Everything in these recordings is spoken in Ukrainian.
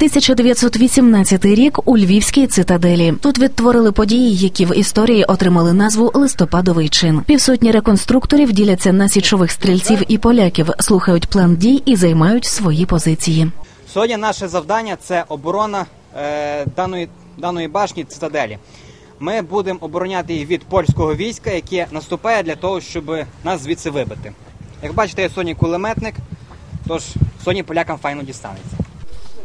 1918 рік у Львівській цитаделі. Тут відтворили події, які в історії отримали назву листопадовий чин. Півсотні реконструкторів діляться на січових стрільців і поляків, слухають план дій і займають свої позиції. Сьогодні наше завдання це оборона е, даної, даної башні цитаделі. Ми будемо обороняти її від польського війська, яке наступає для того, щоб нас звідси вибити. Як бачите, я сьогодні кулеметник, тож сьогодні полякам файно дістанеться.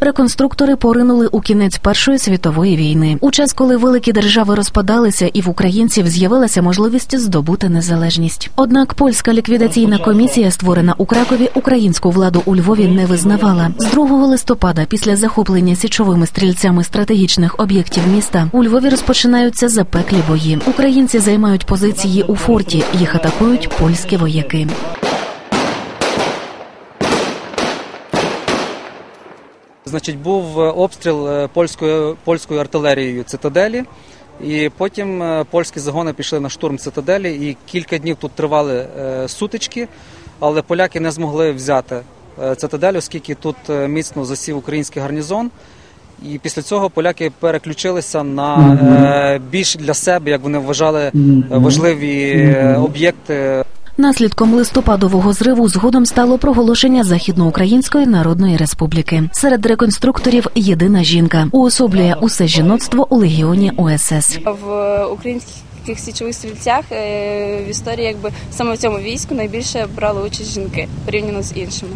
Реконструктори поринули у кінець Першої світової війни. У час, коли великі держави розпадалися, і в українців з'явилася можливість здобути незалежність. Однак польська ліквідаційна комісія, створена у Кракові, українську владу у Львові не визнавала. З 2 листопада, після захоплення січовими стрільцями стратегічних об'єктів міста, у Львові розпочинаються запеклі бої. Українці займають позиції у форті. Їх атакують польські вояки. Значить, був е, обстріл е, польською польською артилерією цитаделі, і потім е, польські загони пішли на штурм цитаделі. І кілька днів тут тривали сутички, але поляки не змогли взяти цитадель, оскільки тут міцно засів український гарнізон. І після цього поляки переключилися на більш для себе, як вони вважали, важливі об'єкти Наслідком листопадового зриву згодом стало проголошення Західноукраїнської Народної Республіки. Серед реконструкторів єдина жінка уособлює усе жіноцтво у легіоні УСС. в українських січових стрільцях е, в історії, якби саме в цьому війську найбільше брали участь жінки порівняно з іншими.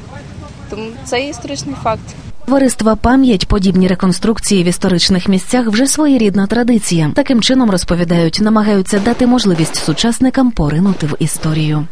Тому це історичний факт. Товариства пам'ять подібні реконструкції в історичних місцях вже своєрідна традиція. Таким чином розповідають, намагаються дати можливість сучасникам поринути в історію.